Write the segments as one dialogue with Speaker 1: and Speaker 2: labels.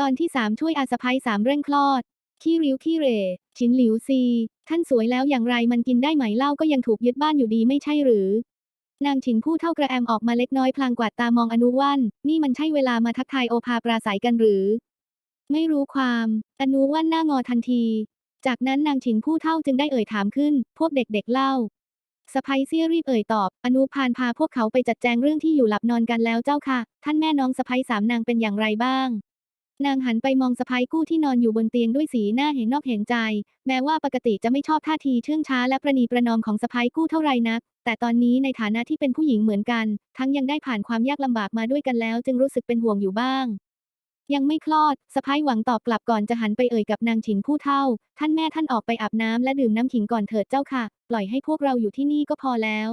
Speaker 1: ตอนที่สามช่วยอาสะพ้ยสามเร่งคลอด ขี้ริ้วขี้เร่ชินหลิวซี ท่านสวยแล้วอย่างไรมันกินได้ไหมเล้าก็ยังถูกยึดบ้านอยู่ดีไม่ใช่หรือ นางฉินผู้เท่ากระแอมออกมาเล็กน้อยพลางกวาดตามองอนุวัน นี่มันใช่เวลามาทักทายโอภาปราศัยกันหรือ ไม่รู้ความ อนุวันหน้างอทันที จากนั้นนางฉินผู้เท่าจึงได้เอ่ยถามขึ้น พวกเด็กๆเล่าสะพ้ยเซี่ยรีบเอ่ยตอบ อนุพานพาพวกเขาไปจัดแจงเรื่องที่อยู่หลับนอนกันแล้วเจ้าค่ะ ท่านแม่น้องสะพ้ยสามนางเป็นอย่างไรบ้าง นางหันไปมองสะพ้ยกู้ที่นอนอยู่บนเตียงด้วยสีหน้าเห็นนอกเห็นใจ แม้ว่าปกติจะไม่ชอบท่าทีเชื่องช้าและประนีประนอมของสะพ้ยกู้เท่าไรนัก แต่ตอนนี้ในฐานะที่เป็นผู้หญิงเหมือนกัน ทั้งยังได้ผ่านความยากลำบากมาด้วยกันแล้ว จึงรู้สึกเป็นห่วงอยู่บ้าง ยังไม่คลอดสะพ้ยหวังตอบกลับก่อนจะหันไปเอ่ยกับนางฉินผู้เท่า ท่านแม่ท่านออกไปอาบน้ำและดื่มน้ำขิงก่อนเถิดเจ้าค่ะ ปล่อยให้พวกเราอยู่ที่นี่ก็พอแล้ว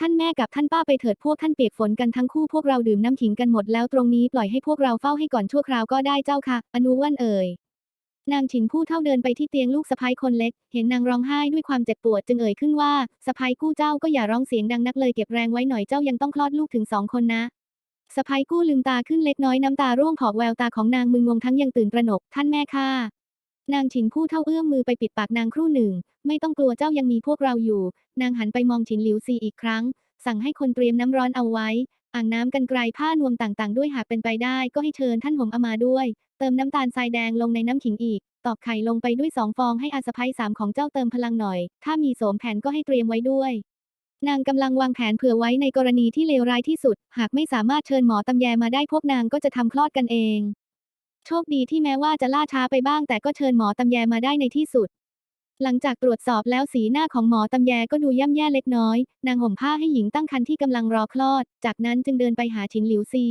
Speaker 1: ท่านแม่กับท่านป้าไปเถิดพวกท่านเปียกฝนกันทั้งคู่พวกเราดื่มน้ำขิงกันหมดแล้วตรงนี้ปล่อยให้พวกเราเฝ้าให้ก่อนชั่วคราวก็ได้เจ้าค่ะ อนุวันเอ่ยนางฉินผู้เท่าเดินไปที่เตียงลูกสะพ้ยคนเล็ก เห็นนางร้องไห้ด้วยความเจ็บปวดจึงเอ่ยขึ้นว่าสะพ้ยกู้เจ้าก็อย่าร้องเสียงดังนักเลยเก็บแรงไว้หน่อยเจ้ายังต้องคลอดลูกถึงสองคนนะสะพ้ยกู้ลืมตาขึ้นเล็กน้อยน้ำตาร่วงผอกแววตาของนางมึนงงทั้งยังตื่นตระหนกท่านแม่ค่ะ นางฉินผู้เท่าเอื้อมมือไปปิดปากนางครู่หนึ่ง ไม่ต้องกลัวเจ้ายังมีพวกเราอยู่ นางหันไปมองฉินหลิวซีอีกครั้ง สั่งให้คนเตรียมน้ำร้อนเอาไว้ อ่างน้ำกันไกลผ้านวมต่างๆ ด้วยหากเป็นไปได้ก็ให้เชิญท่านห่มเอามาด้วย เติมน้ำตาลทรายแดงลงในน้ำขิงอีก ตอกไข่ลงไปด้วยสองฟองให้อาสะพ้ยสามของเจ้าเติมพลังหน่อย ถ้ามีโสมแผนก็ให้เตรียมไว้ด้วย นางกำลังวางแผนเผื่อไว้ในกรณีที่เลวร้ายที่สุด หากไม่สามารถเชิญหมอตำแยมาได้พวกนางก็จะทำคลอดกันเอง โชคดีที่แม้ว่าจะล่าช้าไปบ้าง แต่ก็เชิญหมอตำแยมาได้ในที่สุด หลังจากตรวจสอบแล้วสีหน้าของหมอตำแยก็ดูย่ำแย่เล็กน้อย นางห่มผ้าให้หญิงตั้งครรภ์ที่กำลังรอคลอด จากนั้นจึงเดินไปหาฉินหลิวซี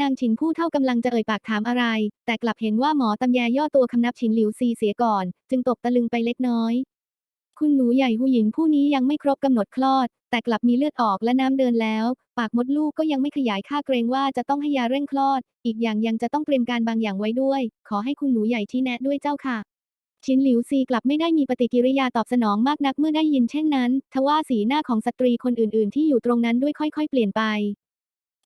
Speaker 1: นางฉินผู้เท่ากำลังจะเอ่ยปากถามอะไร แต่กลับเห็นว่าหมอตำแยย่อตัวคำนับฉินหลิวซีเสียก่อน จึงตกตะลึงไปเล็กน้อย คุณหนูใหญ่หูหญิงผู้นี้ยังไม่ครบกำหนดคลอด แต่กลับมีเลือดออกและน้ำเดินแล้ว ปากมดลูกก็ยังไม่ขยายค่าเกรงว่าจะต้องให้ยาเร่งคลอด อีกอย่างยังจะต้องเตรียมการบางอย่างไว้ด้วย ขอให้คุณหนูใหญ่ชี้แนะด้วยเจ้าค่ะชินหลิวซีกลับไม่ได้มีปฏิกิริยาตอบสนองมากนักเมื่อได้ยินเช่นนั้น ทว่าสีหน้าของสตรีคนอื่น ๆ ที่อยู่ตรงนั้นด้วยค่อย ๆ เปลี่ยนไป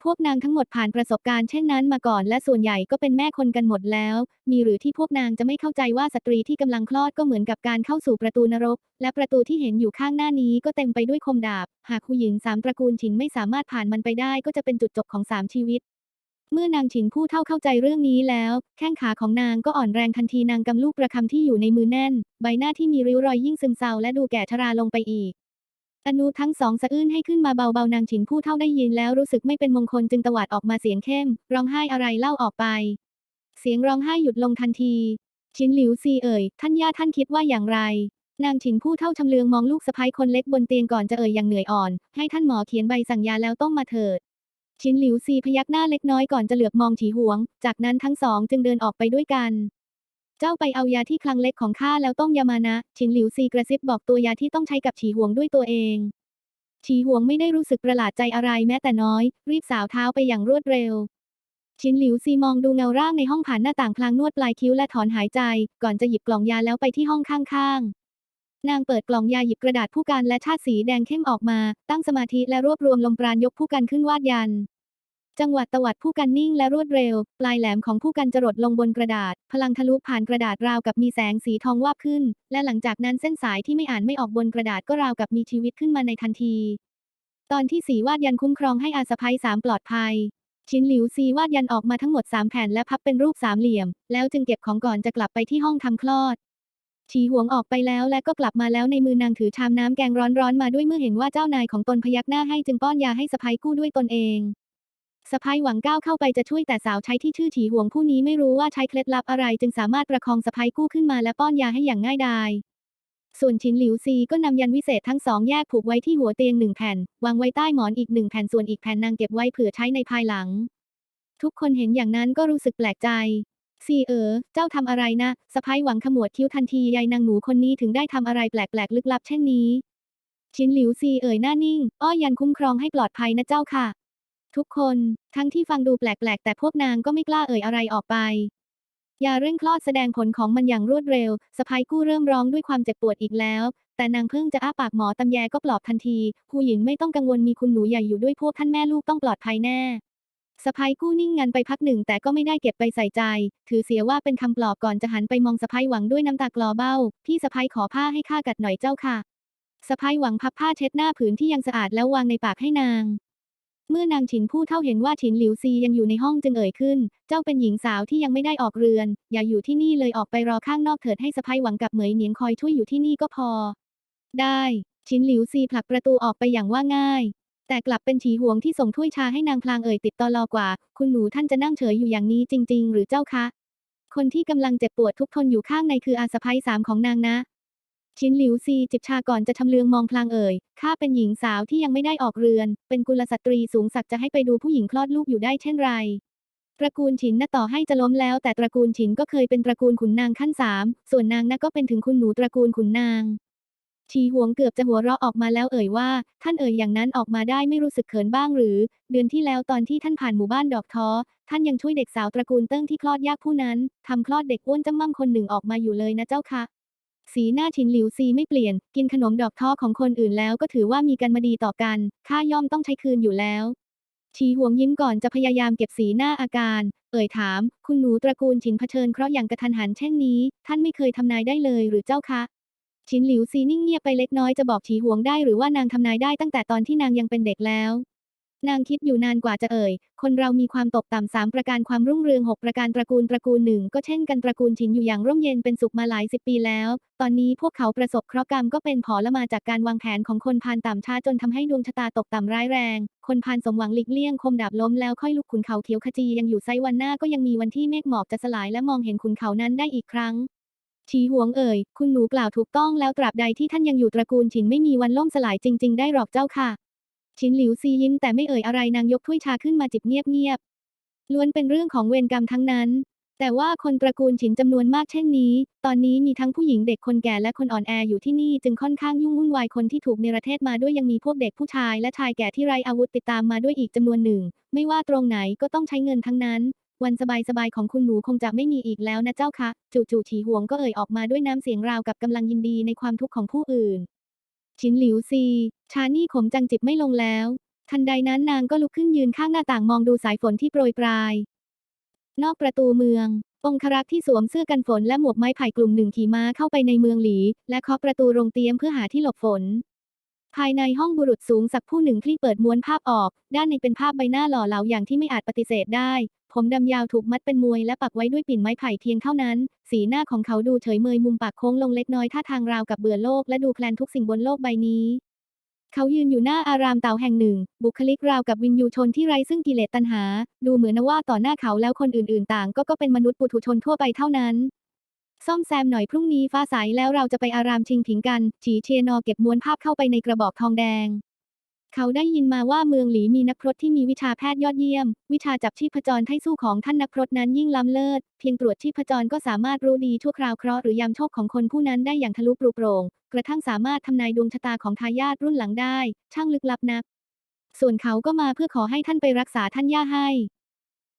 Speaker 1: พวกนางทั้งหมดผ่านประสบการณ์เช่นนั้นมาก่อน และส่วนใหญ่ก็เป็นแม่คนกันหมดแล้ว มีหรือที่พวกนางจะไม่เข้าใจว่าสตรีที่กำลังคลอดก็เหมือนกับการเข้าสู่ประตูนรก และประตูที่เห็นอยู่ข้างหน้านี้ก็เต็มไปด้วยคมดาบ หากผู้หญิงสามตระกูลฉินไม่สามารถผ่านมันไปได้ก็จะเป็นจุดจบของสามชีวิตเมื่อนางฉินผู้เท่าเข้าใจเรื่องนี้แล้ว แข้งขาของนางก็อ่อนแรงทันทีนางกำลูกประคำที่อยู่ในมือแน่น ใบหน้าที่มีริ้วรอยยิ่งซึมเศร้าและดูแก่ชราลงไปอีก อนุทั้งสองสะอื้นให้ขึ้นมาเบาๆนางฉินผู้เท่าได้ยินแล้วรู้สึกไม่เป็นมงคลจึงตวาดออกมาเสียงเข้ม ร้องไห้อะไรเล่าออกไป เสียงร้องไห้หยุดลงทันทีชินหลิวซีเอ่ย ท่านย่าท่านคิดว่าอย่างไร นางฉินผู้เท่าชำเลืองมองลูกสะพ้ายคนเล็กบนเตียงก่อนจะเอ่ยอย่างเหนื่อยอ่อน ให้ท่านหมอเขียนใบสั่งยาแล้วต้องมาเถิดชินหลิวซีพยักหน้าเล็กน้อยก่อนจะเหลือบมองฉีหวง จากนั้นทั้งสองจึงเดินออกไปด้วยกัน เจ้าไปเอายาที่คลังเล็กของข้าแล้วต้มยามานะ ชินหลิวซีกระซิบบอกตัวยาที่ต้องใช้กับฉีหวงด้วยตัวเอง ฉีหวงไม่ได้รู้สึกประหลาดใจอะไรแม้แต่น้อย รีบสาวเท้าไปอย่างรวดเร็ว ชินหลิวซีมองดูเงาร่างในห้องผ่านหน้าต่างพลางนวดปลายคิ้วและถอนหายใจ ก่อนจะหยิบกล่องยาแล้วไปที่ห้องข้างๆนางเปิดกล่องยาหยิบกระดาษผู้กันและชาติสีแดงเข้มออกมา ตั้งสมาธิและรวบรวมลมปราณยกผู้กันขึ้นวาดยัน จังหวัดตวัดผู้กันนิ่งและรวดเร็ว ปลายแหลมของผู้กันจรดลงบนกระดาษ พลังทะลุผ่านกระดาษราวกับมีแสงสีทองวาบขึ้น และหลังจากนั้นเส้นสายที่ไม่อ่านไม่ออกบนกระดาษก็ราวกับมีชีวิตขึ้นมาในทันที ตอนที่สีวาดยันคุ้มครองให้อาสะพ้ยสามปลอดภัย ชินหลิวซีวาดยันออกมาทั้งหมด3แผ่นและพับเป็นรูปสามเหลี่ยม แล้วจึงเก็บของก่อนจะกลับไปที่ห้องทำคลอดฉีหวงออกไปแล้วและก็กลับมาแล้วในมือนางถือชามน้ำแกงร้อนๆมาด้วยเมื่อเห็นว่าเจ้านายของตนพยักหน้าให้จึงป้อนยาให้สะพ้ยกู้ด้วยตนเอง สะพ้ยหวังก้าวเข้าไปจะช่วยแต่สาวใช้ที่ชื่อฉีหวงผู้นี้ไม่รู้ว่าใช้เคล็ดลับอะไร จึงสามารถประคองสะพ้ยกู้ขึ้นมาและป้อนยาให้อย่างง่ายดาย ส่วนชินหลิวซีก็นำยันวิเศษทั้งสองแยกผูกไว้ที่หัวเตียงหนึ่งแผ่น วางไว้ใต้หมอนอีกหนึ่งแผ่นส่วนอีกแผ่นนางเก็บไว้เผื่อใช้ในภายหลัง ทุกคนเห็นอย่างนั้นก็รู้สึกแปลกใจซีเอ๋อเจ้าทำอะไรนะสะพ้ยหวังขมวดคิ้วทันทียายนางหนูคนนี้ถึงได้ทำอะไรแปลกๆลึกลับเช่นนี้ชินหลิวซีเอ๋ยหน้านิ่ง อ้อยันคุ้มครองให้ปลอดภัยนะเจ้าค่ะ ทุกคน ทั้งที่ฟังดูแปลกๆ แต่พวกนางก็ไม่กล้าเอ่ยอะไรออกไป ยาเร่งคลอดแสดงผลของมันอย่างรวดเร็วสะพ้ยกู้เริ่มร้องด้วยความเจ็บปวดอีกแล้ว แต่นางเพิ่งจะอ้าปากหมอตำแยก็ปลอบทันทีผู้หญิงไม่ต้องกังวลมีคุณหนูใหญ่อยู่ด้วยพวกท่านแม่ลูกต้องปลอดภัยแน่สะพายกู้นิ่งงันไปพักหนึ่งแต่ก็ไม่ได้เก็บไปใส่ใจ ถือเสียว่าเป็นคำปลอบก่อนจะหันไปมองสะพายหวังด้วยน้ำตากลอเบ้า พี่สะพายขอผ้าให้ข้ากัดหน่อยเจ้าค่ะสะพายหวังพับผ้าเช็ดหน้าผืนที่ยังสะอาดแล้ววางในปากให้นาง เมื่อนางฉินผู้เท่าเห็นว่าฉินหลิวซียังอยู่ในห้องจึงเอ่ยขึ้น เจ้าเป็นหญิงสาวที่ยังไม่ได้ออกเรือน อย่าอยู่ที่นี่เลยออกไปรอข้างนอกเถิดให้สะพ้ายหวังกับเหมยเหนียงคอยช่วยอยู่ที่นี่ก็พอ ได้ ฉินหลิวซีผลักประตูออกไปอย่างว่าง่าย แต่กลับเป็นฉีห่วงที่ส่งถ้วยชาให้นางพลางเอ่ยติดตอลอกว่า คุณหนูท่านจะนั่งเฉยอยู่อย่างนี้จริง ๆ หรือเจ้าคะ คนที่กำลังเจ็บปวดทุกทนอยู่ข้างในคืออาสะพ้ายสามของนางนะ ชินหลิวซีจิบชาก่อนจะชำเลืองมองพลางเอ่ย ข้าเป็นหญิงสาวที่ยังไม่ได้ออกเรือน เป็นกุลสตรีสูงศักดิ์จะให้ไปดูผู้หญิงคลอดลูกอยู่ได้เช่นไรตระกูลฉินน่ะต่อให้จะล้มแล้ว แต่ตระกูลฉินก็เคยเป็นตระกูลขุนนางขั้นสาม ส่วนนางน่ะก็เป็นถึงคุณหนูตระกูลขุนนางชีหวงเกือบจะหัวเราะออกมาแล้วเอ่ยว่า ท่านเอ่ยอย่างนั้นออกมาได้ไม่รู้สึกเขินบ้างหรือ เดือนที่แล้วตอนที่ท่านผ่านหมู่บ้านดอกท้อ ท่านยังช่วยเด็กสาวตระกูลเติ้งที่คลอดยากผู้นั้นทำคลอดเด็กอ้วนจ้ำม่ำคนหนึ่งออกมาอยู่เลยนะเจ้าค่ะ สีหน้าฉินหลิวซีไม่เปลี่ยน กินขนมดอกท้อของคนอื่นแล้วก็ถือว่ามีกันมาดีต่อกันข้าย่อมต้องใช้คืนอยู่แล้วชีห่วงยิ้มก่อนจะพยายามเก็บสีหน้าอาการ เอ่ยถาม คุณหนูตระกูลฉินเผชิญเคราะห์อย่างกระทันหันเช่นนี้ ท่านไม่เคยทำนายได้เลยหรือเจ้าคะชินหลิวซีนิ่งเงียบไปเล็กน้อยจะบอกฉีหวงได้หรือว่านางทำนายได้ตั้งแต่ตอนที่นางยังเป็นเด็กแล้ว นางคิดอยู่นานกว่าจะเอ่ย คนเรามีความตกต่ำสามประการความรุ่งเรืองหกประการตระกูลตระกูลหนึ่งก็เช่นกันตระกูลชินอยู่อย่างร่มเย็นเป็นสุขมาหลายสิบปีแล้ว ตอนนี้พวกเขาประสบเคราะห์กรรมก็เป็นผลละมาจากการวางแผนของคนพานต่ำช้าจนทำให้ดวงชะตาตกต่ำร้ายแรง คนพานสมหวังหลีกเลี่ยงคมดาบล้มแล้วค่อยลุกขุนเขาเขียวขจียังอยู่ไซวันหน้าก็ยังมีวันที่เมฆหมอกจะสลายและมองเห็นขุนเขานั้นได้อีกครั้งชีหวงเอ่ย คุณหนูกล่าวถูกต้องแล้วตราบใดที่ท่านยังอยู่ตระกูลฉินไม่มีวันล่มสลายจริง ๆ ได้หรอกเจ้าค่ะ ชินหลิวซียิ้มแต่ไม่เอ่ยอะไรนางยกถ้วยชาขึ้นมาจิบเงียบๆล้วนเป็นเรื่องของเวรกรรมทั้งนั้น แต่ว่าคนตระกูลฉินจำนวนมากเช่นนี้ ตอนนี้มีทั้งผู้หญิงเด็กคนแก่และคนอ่อนแออยู่ที่นี่จึงค่อนข้างยุ่งวุ่นวายคนที่ถูกเนรเทศมาด้วยยังมีพวกเด็กผู้ชายและชายแก่ที่ไร้อาวุธติดตามมาด้วยอีกจำนวนหนึ่ง ไม่ว่าตรงไหนก็ต้องใช้เงินทั้งนั้นวันสบายๆของคุณหนูคงจะไม่มีอีกแล้วนะเจ้าคะ จู่ๆฉีหวงก็เอ่ยออกมาด้วยน้ำเสียงราวกับกำลังยินดีในความทุกข์ของผู้อื่น ชินหลิวซี ชานี่ขมจังจิบไม่ลงแล้ว ทันใดนั้นนางก็ลุกขึ้นยืนข้างหน้าต่างมองดูสายฝนที่โปรยปลาย นอกประตูเมือง องครักษ์ที่สวมเสื้อกันฝนและหมวกไม้ไผ่กลุ่มหนึ่งขี่ม้าเข้าไปในเมืองหลี และเคาะประตูโรงเตรียมเพื่อหาที่หลบฝน ภายในห้องบุรุษสูงสักผู้หนึ่งที่เปิดม้วนภาพออก ด้านในเป็นภาพใบหน้าหล่อเหลาอย่างที่ไม่อาจปฏิเสธได้ ผมดำยาวถูกมัดเป็นมวยและปักไว้ด้วยปิ่นไม้ไผ่เพียงเท่านั้น สีหน้าของเขาดูเฉยเมยมุมปากโค้งลงเล็กน้อยท่าทางราวกับเบื่อโลกและดูแคลนทุกสิ่งบนโลกใบนี้เขายืนอยู่หน้าอารามเต่าแห่งหนึ่ง บุคลิกราวกับวินยูชนที่ไร้ซึ่งกิเลสตัณหา ดูเหมือนว่าต่อหน้าเขาแล้วคนอื่นๆ ต่างก็ก็เป็นมนุษย์ปุถุชนทั่วไปเท่านั้น ซ่อมแซมหน่อยพรุ่งนี้ฟ้าใสแล้วเราจะไปอารามชิงผิงกัน ฉีเชียนอเก็บม้วนภาพเข้าไปในกระบอกทองแดง เขาได้ยินมาว่าเมืองหลีมีนักพรตที่มีวิชาแพทย์ยอดเยี่ยม วิชาจับชีพจรให้สู้ของท่านนักพรตนั้นยิ่งล้ำเลิศ เพียงตรวจชีพจรก็สามารถรู้ดีชั่วคราวเคราะห์หรือยามโชคของคนผู้นั้นได้อย่างทะลุปรุโปร่ง กระทั่งสามารถทำนายดวงชะตาของทายาทรุ่นหลังได้ ช่างลึกลับนัก ส่วนเขาก็มาเพื่อขอให้ท่านไปรักษาท่านย่าให้